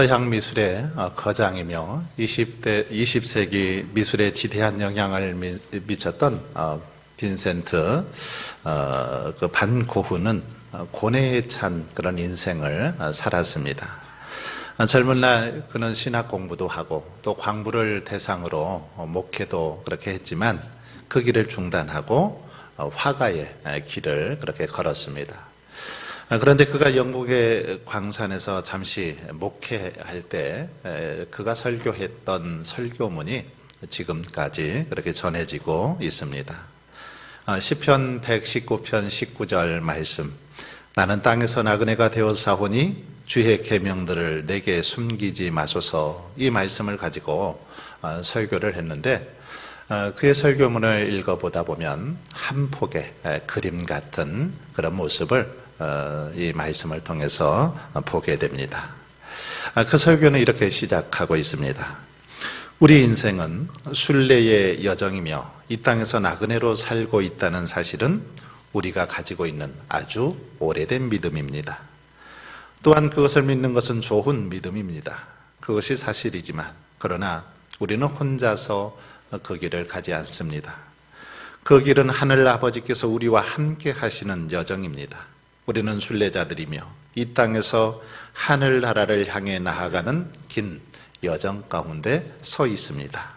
서양 미술의 어, 거장이며 20대 20세기 미술에 지대한 영향을 미, 미쳤던 어, 빈센트 어, 그 반고흐는 어, 고뇌에 찬 그런 인생을 어, 살았습니다. 어, 젊은 날 그는 신학 공부도 하고 또 광부를 대상으로 어, 목회도 그렇게 했지만 그 길을 중단하고 어, 화가의 에, 길을 그렇게 걸었습니다. 아, 그런데 그가 영국의 광산에서 잠시 목회할 때 에, 그가 설교했던 설교문이 지금까지 그렇게 전해지고 있습니다. 아, 시편 119편 19절 말씀 나는 땅에서 나그네가 되어 사오니 주의 계명들을 내게 숨기지 마소서 이 말씀을 가지고 아, 설교를 했는데 아, 그의 설교문을 읽어보다 보면 한 폭의 에, 그림 같은 그런 모습을 어, 이 말씀을 통해서 보게 됩니다. 아, 그 설교는 이렇게 시작하고 있습니다. 우리 인생은 순례의 여정이며 이 땅에서 나그네로 살고 있다는 사실은 우리가 가지고 있는 아주 오래된 믿음입니다. 또한 그것을 믿는 것은 좋은 믿음입니다. 그것이 사실이지만 그러나 우리는 혼자서 그 길을 가지 않습니다. 그 길은 하늘 아버지께서 우리와 함께 하시는 여정입니다. 우리는 순례자들이며 이 땅에서 하늘 나라를 향해 나아가는 긴 여정 가운데 서 있습니다.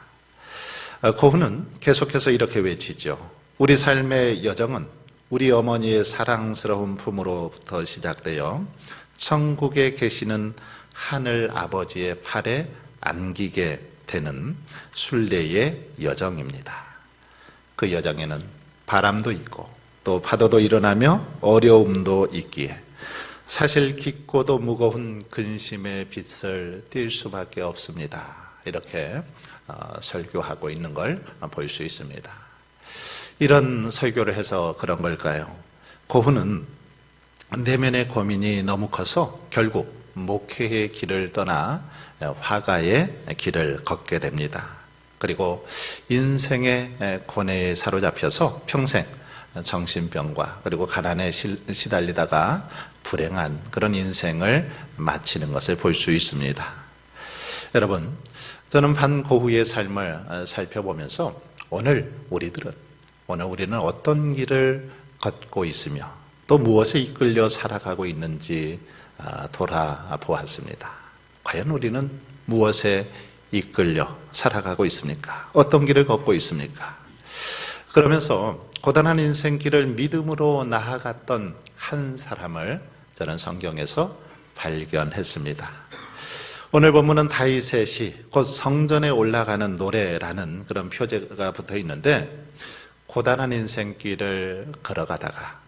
아, 고흐는 계속해서 이렇게 외치죠. 우리 삶의 여정은 우리 어머니의 사랑스러운 품으로부터 시작되어 천국에 계시는 하늘 아버지의 팔에 안기게 되는 순례의 여정입니다. 그 여정에는 바람도 있고 또 파도도 일어나며 어려움도 있기에 사실 깊고도 무거운 근심의 빛을 띌 수밖에 없습니다. 이렇게 어, 설교하고 있는 걸 볼 수 있습니다. 이런 설교를 해서 그런 걸까요? 고흐는 내면의 고민이 너무 커서 결국 목회의 길을 떠나 화가의 길을 걷게 됩니다. 그리고 인생의 고뇌에 사로잡혀서 평생 정신병과 그리고 가난에 시달리다가 불행한 그런 인생을 마치는 것을 볼 수 있습니다. 여러분, 저는 반고흐의 삶을 살펴보면서 오늘 우리들은 오늘 우리는 어떤 길을 걷고 있으며 또 무엇에 이끌려 살아가고 있는지 돌아보았습니다. 과연 우리는 무엇에 이끌려 살아가고 있습니까? 어떤 길을 걷고 있습니까? 그러면서 고단한 인생길을 믿음으로 나아갔던 한 사람을 저는 성경에서 발견했습니다. 오늘 본문은 시, 곧 성전에 올라가는 노래라는 그런 표제가 붙어 있는데 고단한 인생길을 걸어가다가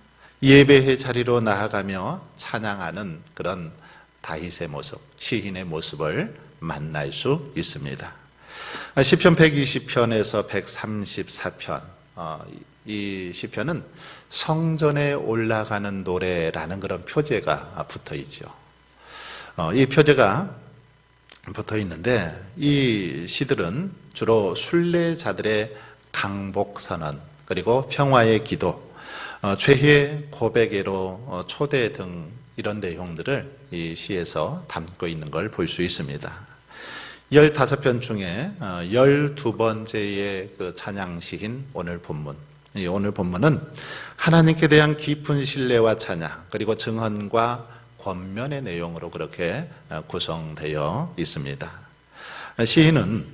예배의 자리로 나아가며 찬양하는 그런 다윗의 모습, 시인의 모습을 만날 수 있습니다. 시편 120편에서 134편 이 시편은 성전에 올라가는 노래라는 그런 표제가 붙어 있죠. 어, 이 표제가 붙어 있는데 이 시들은 주로 순례자들의 강복 선언 그리고 평화의 기도, 어, 죄의 고백으로 어, 초대 등 이런 내용들을 이 시에서 담고 있는 걸 볼 수 있습니다. 15편 중에 12번째의 그 찬양 시인 오늘 본문. 오늘 본문은 하나님께 대한 깊은 신뢰와 찬양, 그리고 증언과 권면의 내용으로 그렇게 구성되어 있습니다. 시인은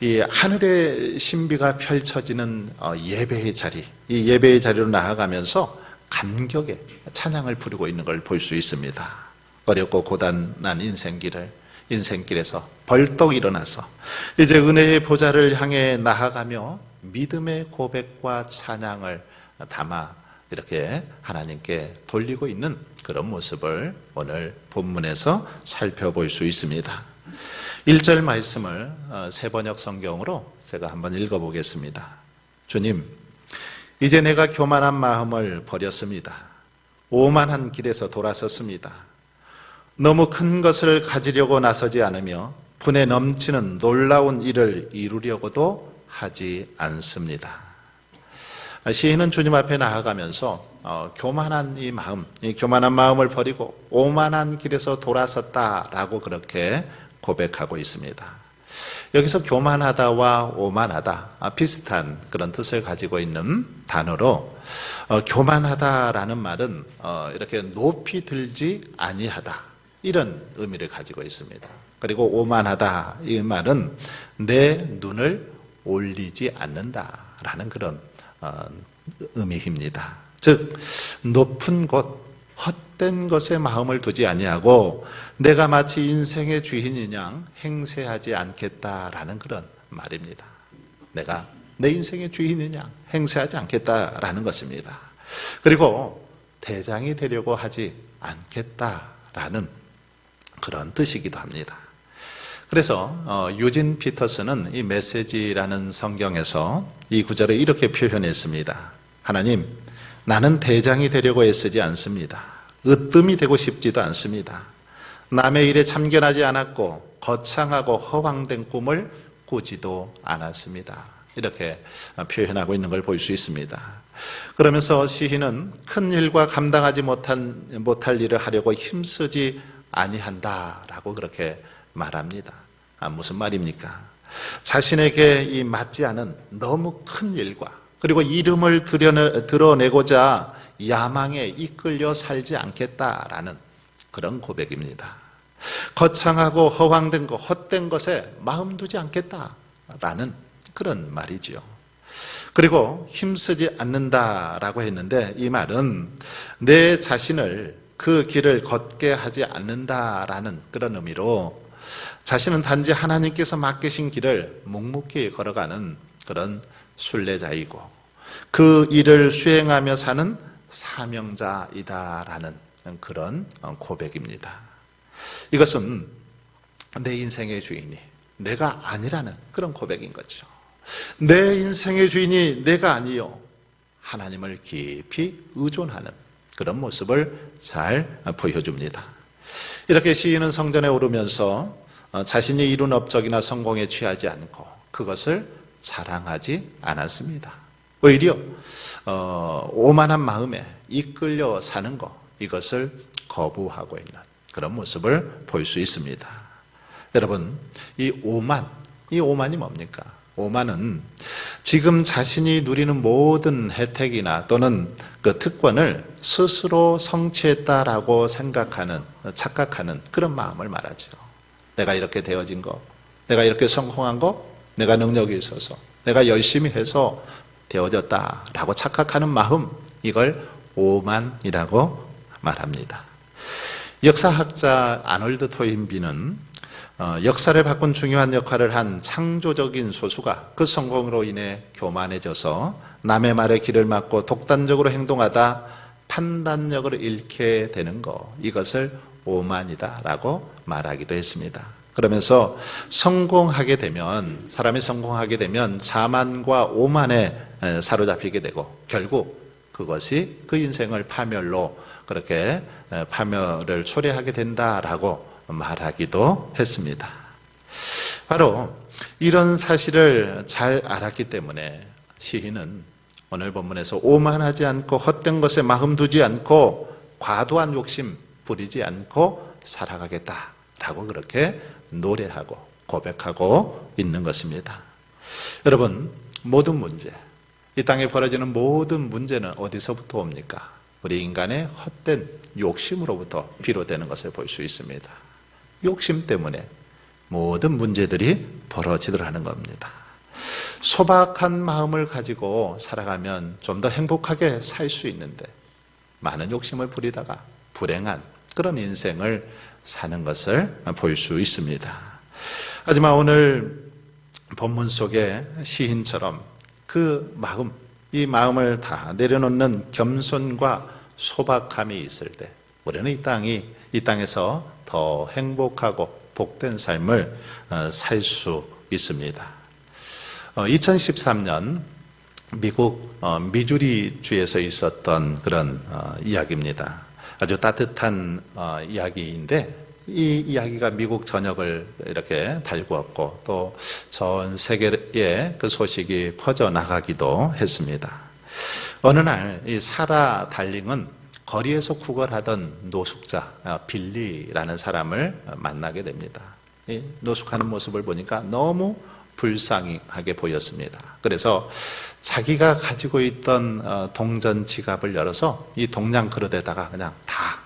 이 하늘의 신비가 펼쳐지는 어, 예배의 자리, 이 예배의 자리로 나아가면서 감격의 찬양을 부르고 있는 걸 볼 수 있습니다. 어렵고 고단한 인생길을 인생길에서 벌떡 일어나서 이제 은혜의 보좌를 향해 나아가며 믿음의 고백과 찬양을 담아 이렇게 하나님께 돌리고 있는 그런 모습을 오늘 본문에서 살펴볼 수 있습니다. 1절 말씀을 어, 세번역 성경으로 제가 한번 읽어보겠습니다. 주님, 이제 내가 교만한 마음을 버렸습니다. 오만한 길에서 돌아섰습니다. 너무 큰 것을 가지려고 나서지 않으며 분에 넘치는 놀라운 일을 이루려고도 하지 않습니다. 시인은 주님 앞에 나아가면서 어, 교만한 이 마음, 이 교만한 마음을 버리고 오만한 길에서 돌아섰다라고 그렇게 고백하고 있습니다. 여기서 교만하다와 오만하다 아, 비슷한 그런 뜻을 가지고 있는 단어로 어, 교만하다라는 말은 어, 이렇게 높이 들지 아니하다 이런 의미를 가지고 있습니다. 그리고 오만하다 이 말은 내 눈을 올리지 않는다라는 그런 어, 의미입니다. 즉 높은 곳 헛된 것에 마음을 두지 아니하고 내가 마치 인생의 주인인 양 행세하지 않겠다라는 그런 말입니다. 내가 내 인생의 주인인 양 행세하지 않겠다라는 것입니다. 그리고 대장이 되려고 하지 않겠다라는 그런 뜻이기도 합니다. 그래서 어, 유진 피터스는 이 메시지라는 성경에서 이 구절을 이렇게 표현했습니다. 하나님, 나는 대장이 되려고 애쓰지 않습니다. 으뜸이 되고 싶지도 않습니다. 남의 일에 참견하지 않았고 거창하고 허황된 꿈을 꾸지도 않았습니다. 이렇게 표현하고 있는 걸 볼 수 있습니다. 그러면서 시인은 큰 일과 감당하지 못한 못할 일을 하려고 힘쓰지 아니한다라고 그렇게 말합니다. 아, 무슨 말입니까? 자신에게 이 맞지 않은 너무 큰 일과 그리고 이름을 드러내, 드러내고자 야망에 이끌려 살지 않겠다라는 그런 고백입니다. 거창하고 허황된 것, 헛된 것에 마음 두지 않겠다라는 그런 말이지요. 그리고 힘쓰지 않는다라고 했는데 이 말은 내 자신을 그 길을 걷게 하지 않는다라는 그런 의미로 자신은 단지 하나님께서 맡기신 길을 묵묵히 걸어가는 그런 순례자이고 그 일을 수행하며 사는 사명자이다라는 그런 고백입니다. 이것은 내 인생의 주인이 내가 아니라는 그런 고백인 거죠. 내 인생의 주인이 내가 아니요. 하나님을 깊이 의존하는 그런 모습을 잘 보여줍니다. 이렇게 시인은 성전에 오르면서 자신이 이룬 업적이나 성공에 취하지 않고 그것을 자랑하지 않았습니다. 오히려 어, 오만한 마음에 이끌려 사는 것 이것을 거부하고 있는 그런 모습을 볼 수 있습니다. 여러분 이 오만 이 오만이 뭡니까? 오만은 지금 자신이 누리는 모든 혜택이나 또는 그 특권을 스스로 성취했다라고 생각하는 착각하는 그런 마음을 말하죠. 내가 이렇게 되어진 거, 내가 이렇게 성공한 거, 내가 능력이 있어서, 내가 열심히 해서 되어졌다라고 착각하는 마음, 이걸 오만이라고 말합니다. 역사학자 아놀드 토인비는 어, 역사를 바꾼 중요한 역할을 한 창조적인 소수가 그 성공으로 인해 교만해져서 남의 말에 길을 막고 독단적으로 행동하다 판단력을 잃게 되는 것 이것을 오만이다라고 말하기도 했습니다. 그러면서 성공하게 되면 사람이 성공하게 되면 자만과 오만에 사로잡히게 되고 결국 그것이 그 인생을 파멸로 그렇게 파멸을 초래하게 된다라고 말하기도 했습니다. 바로 이런 사실을 잘 알았기 때문에 시인은 오늘 본문에서 오만하지 않고 헛된 것에 마음 두지 않고 과도한 욕심 부리지 않고 살아가겠다라고 그렇게 노래하고 고백하고 있는 것입니다. 여러분, 모든 문제, 이 땅에 벌어지는 모든 문제는 어디서부터 옵니까? 우리 인간의 헛된 욕심으로부터 비롯되는 것을 볼 수 있습니다. 욕심 때문에 모든 문제들이 벌어지더라는 겁니다. 소박한 마음을 가지고 살아가면 좀 더 행복하게 살 수 있는데 많은 욕심을 부리다가 불행한 그런 인생을 사는 것을 볼 수 있습니다. 하지만 오늘 본문 속에 시인처럼 그 마음, 이 마음을 다 내려놓는 겸손과 소박함이 있을 때 우리는 이 땅이 이 땅에서 더 행복하고 복된 삶을 어, 살수 있습니다. 2013년 어, 미국 어, 미주리 주에서 있었던 그런 이야기입니다. 아주 따뜻한 이야기인데 이 이야기가 미국 전역을 이렇게 달구었고 또 전 세계에 그 소식이 퍼져 나가기도 했습니다. 어느 날 이 사라 달링은 거리에서 구걸하던 노숙자 아, 빌리라는 사람을 만나게 됩니다. 이 노숙하는 모습을 보니까 너무 불쌍하게 보였습니다. 그래서 자기가 가지고 있던 어, 동전 지갑을 열어서 이 동양 그릇에다가 그냥 다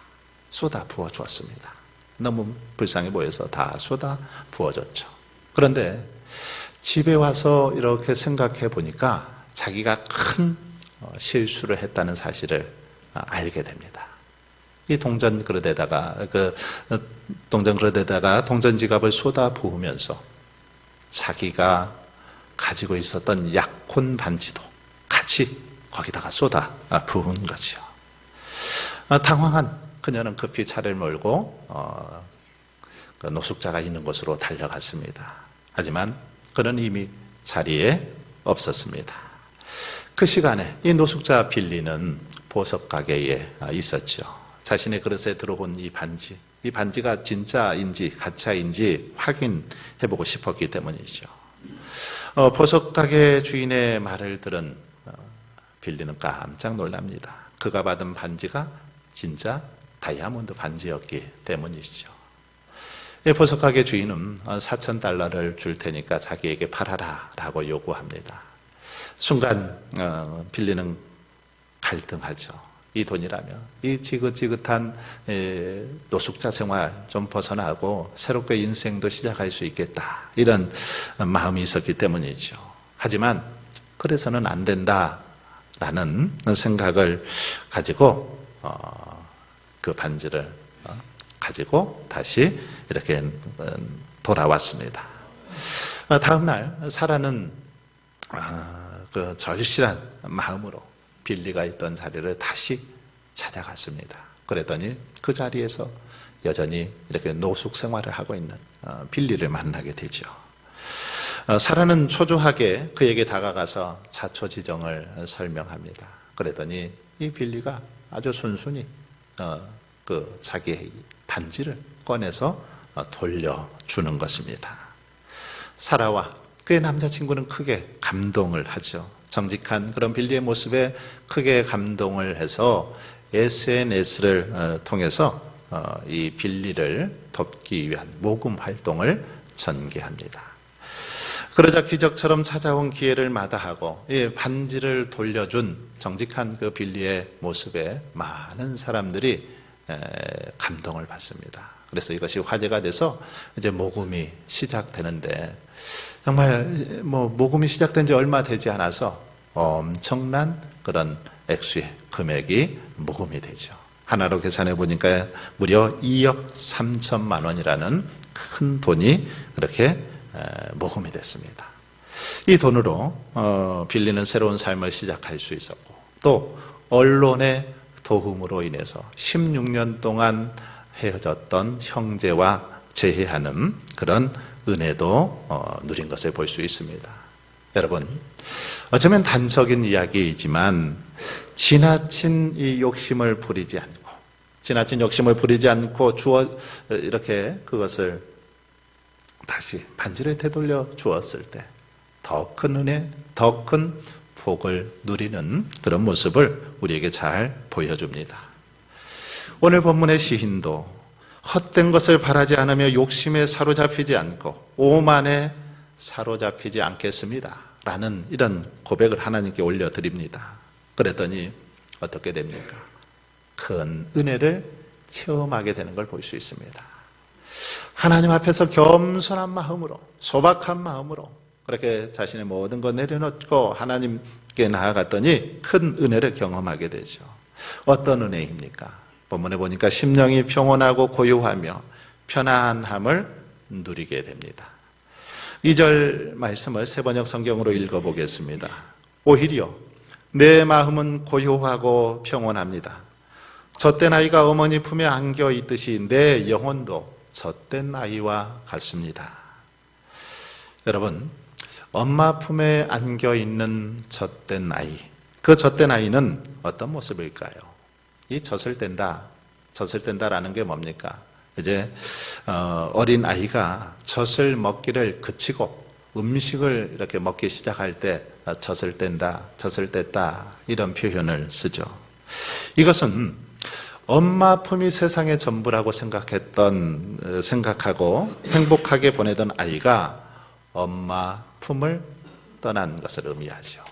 쏟아 부어 주었습니다. 너무 불쌍해 보여서 다 쏟아 부어줬죠. 그런데 집에 와서 이렇게 생각해 보니까 자기가 큰 어, 실수를 했다는 사실을 아, 알게 됩니다. 이 동전 그릇에다가 그 어, 동전 그릇에다가 동전 지갑을 쏟아 부으면서 자기가 가지고 있었던 약혼 반지도 같이 거기다가 쏟아 부은 거지요. 어, 당황한 그녀는 급히 차를 몰고 어, 그 노숙자가 있는 곳으로 달려갔습니다. 하지만 그는 이미 자리에 없었습니다. 그 시간에 이 노숙자 빌리는 보석 가게에 있었죠. 자신의 그릇에 들어온 이 반지, 이 반지가 진짜인지 가짜인지 확인해 보고 싶었기 때문이죠. 어, 보석 가게 주인의 말을 들은 어, 빌리는 깜짝 놀랍니다. 그가 받은 반지가 진짜 다이아몬드 반지였기 때문이죠. 이 보석 가게 주인은 4천 달러를 줄 테니까 자기에게 팔아라라고 요구합니다. 순간 어, 빌리는 갈등하죠. 이 돈이라면 이 지긋지긋한 에, 노숙자 생활 좀 벗어나고 새롭게 인생도 시작할 수 있겠다 이런 마음이 있었기 때문이죠. 하지만 그래서는 안 된다라는 생각을 가지고 어, 그 반지를 어, 가지고 다시 이렇게 음, 돌아왔습니다. 어, 다음 날 사라는 어, 그 절실한 마음으로 빌리가 있던 자리를 다시 찾아갔습니다. 그랬더니 그 자리에서 여전히 이렇게 노숙 생활을 하고 있는 어, 빌리를 만나게 되죠. 어, 사라는 초조하게 그에게 다가가서 자초지정을 설명합니다. 그랬더니 이 빌리가 아주 순순히 어, 그 자기의 반지를 꺼내서 돌려주는 것입니다. 사라와 그의 남자친구는 크게 감동을 하죠. 정직한 그런 빌리의 모습에 크게 감동을 해서 SNS를 어, 통해서 어, 이 빌리를 돕기 위한 모금 활동을 전개합니다. 그러자 기적처럼 찾아온 기회를 마다하고 반지를 돌려준 정직한 그 빌리의 모습에 많은 사람들이 감동을 받습니다. 그래서 이것이 화제가 돼서 이제 모금이 시작되는데 정말 뭐 모금이 시작된 지 얼마 되지 않아서 엄청난 그런 액수의 금액이 모금이 되죠. 하나로 계산해 보니까 무려 2억 3천만 원이라는 큰 돈이 그렇게 모금이 됐습니다. 이 돈으로 어, 빌리는 새로운 삶을 시작할 수 있었고 또 언론의 도움으로 인해서 16년 동안 헤어졌던 형제와 재회하는 그런 은혜도 어, 누린 것을 볼 수 있습니다. 여러분, 어쩌면 단적인 이야기이지만 지나친 이 욕심을 부리지 않고 지나친 욕심을 부리지 않고 주어 이렇게 그것을 다시 반지를 되돌려 주었을 때 더 큰 은혜, 더 큰 복을 누리는 그런 모습을 우리에게 잘 보여줍니다. 오늘 본문의 시인도 헛된 것을 바라지 않으며 욕심에 사로잡히지 않고 오만에 사로잡히지 않겠습니다. 라는 이런 고백을 하나님께 올려드립니다. 그랬더니 어떻게 됩니까? 큰 은혜를 체험하게 되는 걸 볼 수 있습니다. 하나님 앞에서 겸손한 마음으로, 소박한 마음으로 그렇게 자신의 모든 것 내려놓고 하나님께 나아갔더니 큰 은혜를 경험하게 되죠. 어떤 은혜입니까? 본문에 보니까 심령이 평온하고 고요하며 편안함을 누리게 됩니다. 2절 말씀을 세번역 성경으로 읽어보겠습니다. 오히려 내 마음은 고요하고 평온합니다. 젖된 아이가 어머니 품에 안겨 있듯이 내 영혼도 젖된 아이와 같습니다. 여러분, 엄마 품에 안겨 있는 젖된 아이, 그 젖된 아이는 어떤 모습일까요? 이 젖을 뗀다, 젖을 뗀다라는 게 뭡니까? 이제 어, 어린 아이가 젖을 먹기를 그치고 음식을 이렇게 먹기 시작할 때 아, 젖을 뗀다, 젖을 뗐다 이런 표현을 쓰죠. 이것은 엄마 품이 세상의 전부라고 생각했던 어, 생각하고 행복하게 보내던 아이가 엄마 품을 떠난 것을 의미하죠.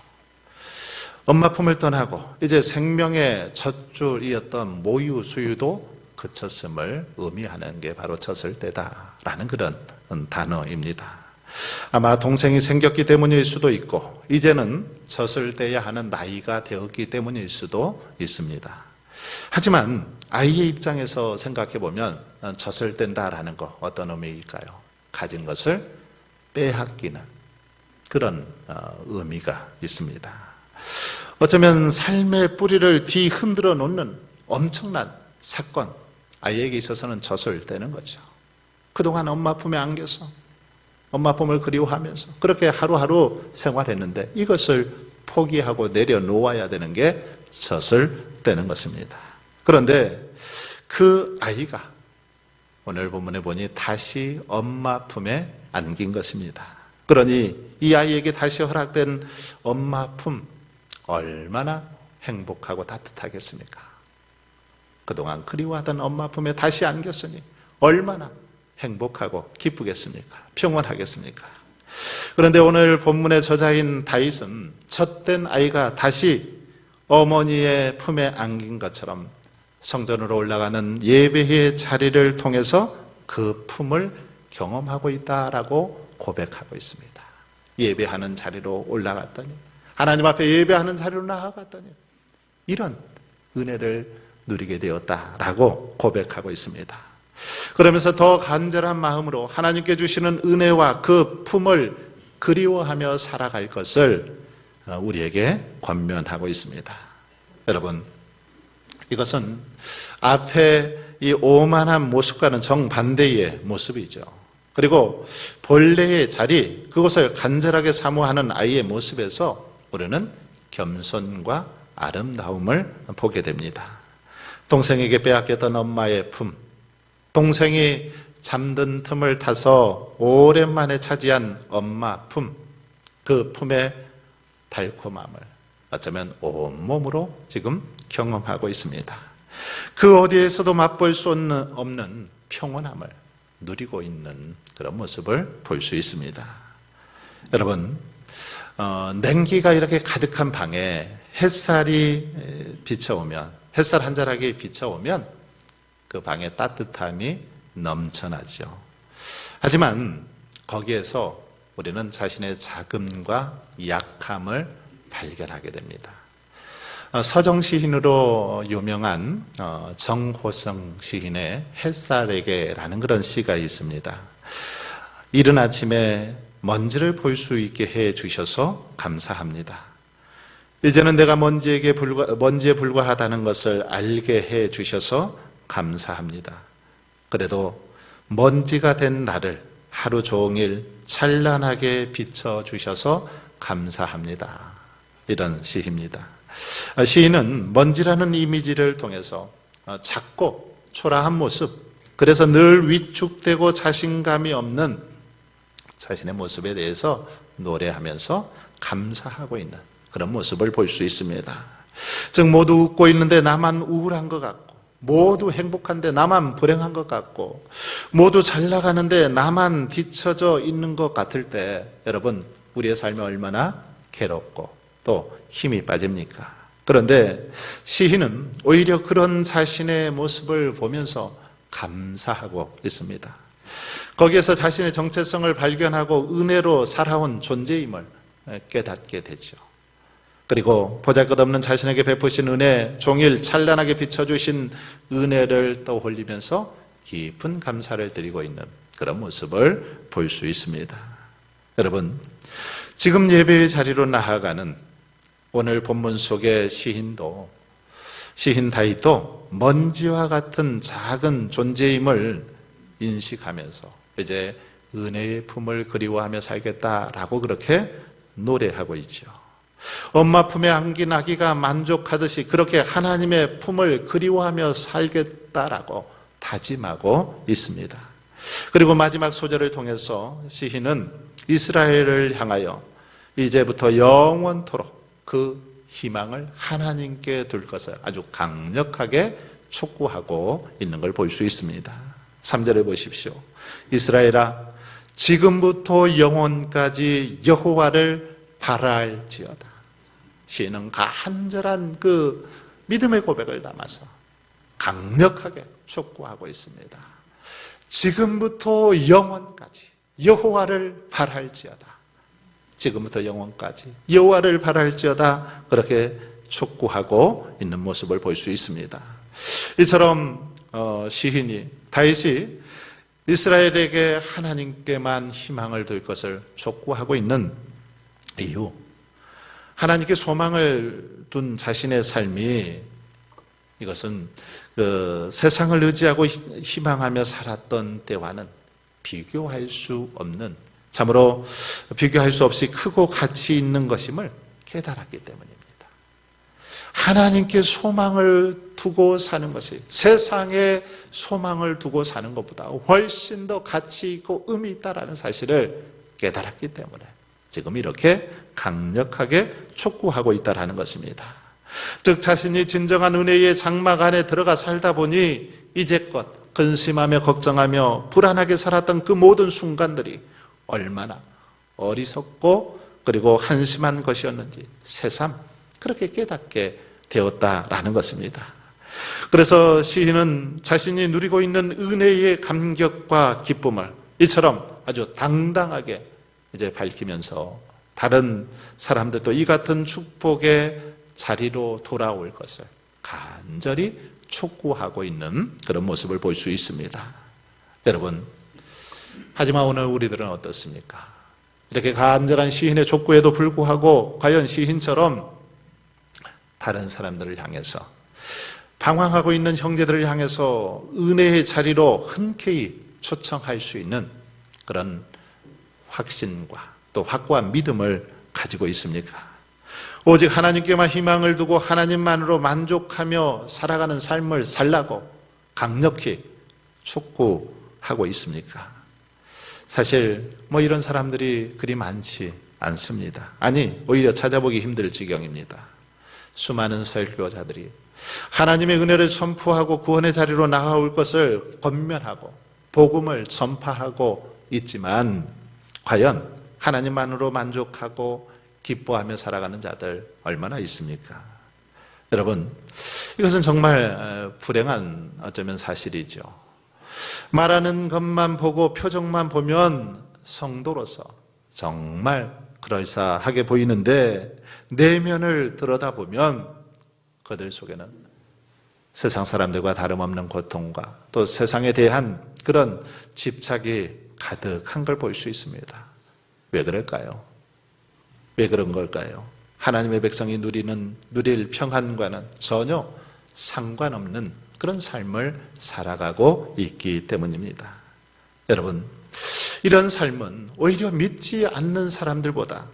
엄마 품을 떠나고 이제 생명의 젖줄이었던 모유 수유도 그쳤음을 의미하는 게 바로 젖을 떼다라는 그런 단어입니다. 아마 동생이 생겼기 때문일 수도 있고 이제는 젖을 떼야 하는 나이가 되었기 때문일 수도 있습니다. 하지만 아이의 입장에서 생각해 보면 젖을 뗀다라는 거 어떤 의미일까요? 가진 것을 빼앗기는 그런 어, 의미가 있습니다. 어쩌면 삶의 뿌리를 뒤흔들어 놓는 엄청난 사건, 아이에게 있어서는 떼는 거죠. 그동안 엄마 품에 안겨서 엄마 품을 그리워하면서 그렇게 하루하루 생활했는데 이것을 포기하고 내려놓아야 되는 게 젖을 떼는 것입니다. 그런데 그 아이가 오늘 본문에 보니 다시 엄마 품에 안긴 것입니다. 그러니 이 아이에게 다시 허락된 엄마 품 얼마나 행복하고 따뜻하겠습니까? 그동안 그리워하던 엄마 품에 다시 안겼으니 얼마나 행복하고 기쁘겠습니까? 평온하겠습니까? 그런데 오늘 본문의 저자인 다윗은 젖된 아이가 다시 어머니의 품에 안긴 것처럼 성전으로 올라가는 예배의 자리를 통해서 그 품을 경험하고 있다라고 고백하고 있습니다. 예배하는 자리로 올라갔더니 하나님 앞에 예배하는 자리로 나아갔더니 이런 은혜를 누리게 되었다라고 고백하고 있습니다. 그러면서 더 간절한 마음으로 하나님께 주시는 은혜와 그 품을 그리워하며 살아갈 것을 우리에게 권면하고 있습니다. 여러분, 이것은 앞에 이 오만한 모습과는 정반대의 모습이죠. 그리고 본래의 자리, 그것을 간절하게 사모하는 아이의 모습에서 우리는 겸손과 아름다움을 보게 됩니다. 동생에게 빼앗겼던 엄마의 품, 동생이 잠든 틈을 타서 오랜만에 차지한 엄마 품, 그 품의 달콤함을 어쩌면 온몸으로 지금 경험하고 있습니다. 그 어디에서도 맛볼 수 없는 평온함을 누리고 있는 그런 모습을 볼 수 있습니다. 여러분, 어, 냉기가 이렇게 가득한 방에 햇살이 비쳐오면, 햇살 한 자락이 비쳐오면 그 방의 따뜻함이 넘쳐나죠. 하지만 거기에서 우리는 자신의 자금과 약함을 발견하게 됩니다. 어, 서정 시인으로 유명한 어, 정호성 시인의 햇살에게라는 그런 시가 있습니다. 이른 아침에 먼지를 볼 수 있게 해 주셔서 감사합니다. 이제는 내가 먼지에게 불과, 먼지에 불과하다는 것을 알게 해 주셔서 감사합니다. 그래도 먼지가 된 나를 하루 종일 찬란하게 비춰 주셔서 감사합니다. 이런 시입니다. 아, 시인은 먼지라는 이미지를 통해서 어, 작고 초라한 모습, 그래서 늘 위축되고 자신감이 없는 자신의 모습에 대해서 노래하면서 감사하고 있는 그런 모습을 볼 수 있습니다. 즉, 모두 웃고 있는데 나만 우울한 것 같고, 모두 행복한데 나만 불행한 것 같고, 모두 잘 나가는데 나만 뒤처져 있는 것 같을 때, 여러분, 우리의 삶이 얼마나 괴롭고 또 힘이 빠집니까? 그런데 시인은 오히려 그런 자신의 모습을 보면서 감사하고 있습니다. 거기에서 자신의 정체성을 발견하고 은혜로 살아온 존재임을 깨닫게 되죠. 그리고 보잘것없는 자신에게 베푸신 은혜, 종일 찬란하게 비춰주신 은혜를 떠올리면서 깊은 감사를 드리고 있는 그런 모습을 볼 수 있습니다. 여러분, 지금 예배의 자리로 나아가는 오늘 본문 속의 시인도 시인 다윗도 먼지와 같은 작은 존재임을 인식하면서 이제 은혜의 품을 그리워하며 살겠다라고 그렇게 노래하고 있죠. 엄마 품에 안긴 아기가 만족하듯이 그렇게 하나님의 품을 그리워하며 살겠다라고 다짐하고 있습니다. 그리고 마지막 소절을 통해서 시인은 이스라엘을 향하여 이제부터 영원토록 그 희망을 하나님께 둘 것을 아주 강력하게 촉구하고 있는 걸 볼 수 있습니다. 3절에 보십시오. 이스라엘아 지금부터 영원까지 여호와를 바랄지어다. 시인은 간절한 그 믿음의 고백을 담아서 강력하게 촉구하고 있습니다. 지금부터 영원까지 여호와를 바랄지어다. 지금부터 영원까지 여호와를 바랄지어다 그렇게 촉구하고 있는 모습을 볼 수 있습니다. 이처럼 어, 시인이 다윗이 이스라엘에게 하나님께만 희망을 둘 것을 촉구하고 있는 이유 하나님께 소망을 둔 자신의 삶이 이것은 그 세상을 의지하고 희- 희망하며 살았던 때와는 비교할 수 없는 참으로 비교할 수 없이 크고 가치 있는 것임을 깨달았기 때문입니다. 하나님께 소망을 두고 사는 것이 세상에 소망을 두고 사는 것보다 훨씬 더 가치 있고 의미 있다라는 사실을 깨달았기 때문에 지금 이렇게 강력하게 촉구하고 있다라는 것입니다. 즉 자신이 진정한 은혜의 장막 안에 들어가 살다 보니 이제껏 근심하며 걱정하며 불안하게 살았던 그 모든 순간들이 얼마나 어리석고 그리고 한심한 것이었는지 새삼 그렇게 깨닫게 되었다라는 것입니다. 그래서 시인은 자신이 누리고 있는 은혜의 감격과 기쁨을 이처럼 아주 당당하게 이제 밝히면서 다른 사람들도 이 같은 축복의 자리로 돌아올 것을 간절히 촉구하고 있는 그런 모습을 볼 수 있습니다. 여러분, 하지만 오늘 우리들은 어떻습니까? 이렇게 간절한 시인의 촉구에도 불구하고 과연 시인처럼 다른 사람들을 향해서 방황하고 있는 형제들을 향해서 은혜의 자리로 흔쾌히 초청할 수 있는 그런 확신과 또 확고한 믿음을 가지고 있습니까? 오직 하나님께만 희망을 두고 하나님만으로 만족하며 살아가는 삶을 살라고 강력히 촉구하고 있습니까? 사실 뭐 이런 사람들이 그리 많지 않습니다. 아니, 오히려 찾아보기 힘들 지경입니다. 수많은 설교자들이 하나님의 은혜를 선포하고 구원의 자리로 나아올 것을 권면하고 복음을 전파하고 있지만 과연 하나님만으로 만족하고 기뻐하며 살아가는 자들 얼마나 있습니까? 여러분, 이것은 정말 불행한 어쩌면 사실이죠. 말하는 것만 보고 표정만 보면 성도로서 정말 그럴싸하게 보이는데 내면을 들여다보면 그들 속에는 세상 사람들과 다름없는 고통과 또 세상에 대한 그런 집착이 가득한 걸 볼 수 있습니다. 왜 그럴까요? 왜 그런 걸까요? 하나님의 백성이 누리는 누릴 평안과는 전혀 상관없는 그런 삶을 살아가고 있기 때문입니다. 여러분, 이런 삶은 오히려 믿지 않는 사람들보다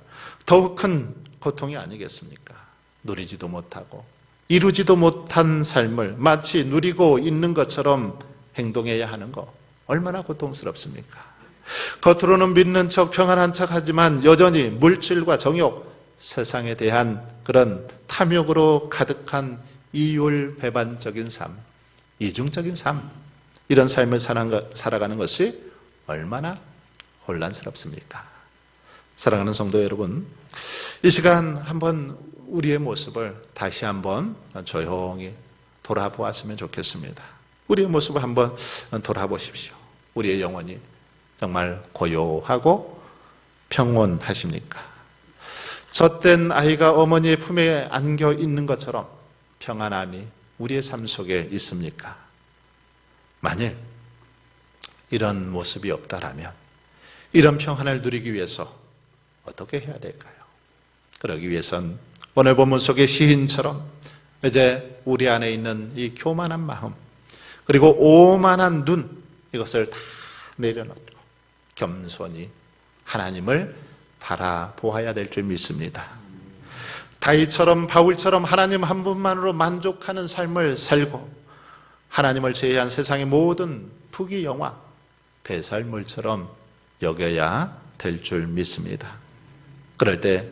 더욱 큰 고통이 아니겠습니까? 누리지도 못하고 이루지도 못한 삶을 마치 누리고 있는 것처럼 행동해야 하는 거 얼마나 고통스럽습니까? 겉으로는 믿는 척 평안한 척 하지만 여전히 물질과 정욕, 세상에 대한 그런 탐욕으로 가득한 이율 배반적인 삶, 이중적인 삶, 이런 삶을 살아가는 것이 얼마나 혼란스럽습니까? 사랑하는 성도 여러분, 이 시간 한번 우리의 모습을 다시 한번 조용히 돌아보았으면 좋겠습니다. 우리의 모습을 한번 돌아보십시오. 우리의 영혼이 정말 고요하고 평온하십니까? 젖된 아이가 어머니의 품에 안겨 있는 것처럼 평안함이 우리의 삶 속에 있습니까? 만일 이런 모습이 없다라면 이런 평안을 누리기 위해서 어떻게 해야 될까요? 그러기 위해선 오늘 본문 속의 시인처럼 이제 우리 안에 있는 이 교만한 마음 그리고 오만한 눈 이것을 다 내려놓고 겸손히 하나님을 바라보아야 될 줄 믿습니다. 다윗처럼 바울처럼 하나님 한 분만으로 만족하는 삶을 살고 하나님을 제외한 세상의 모든 부귀 영화 배설물처럼 여겨야 될 줄 믿습니다. 그럴 때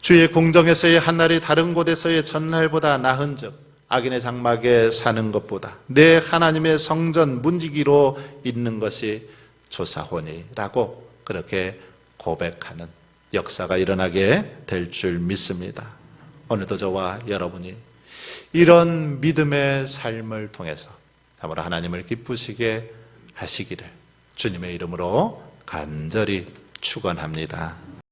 주의 공정에서의 한날이 다른 곳에서의 전날보다 나은 즉 악인의 장막에 사는 것보다 내 하나님의 성전 문지기로 있는 것이 조사원이라고 그렇게 고백하는 역사가 일어나게 될 줄 믿습니다. 오늘도 저와 여러분이 이런 믿음의 삶을 통해서 참으로 하나님을 기쁘시게 하시기를 주님의 이름으로 간절히 축원합니다.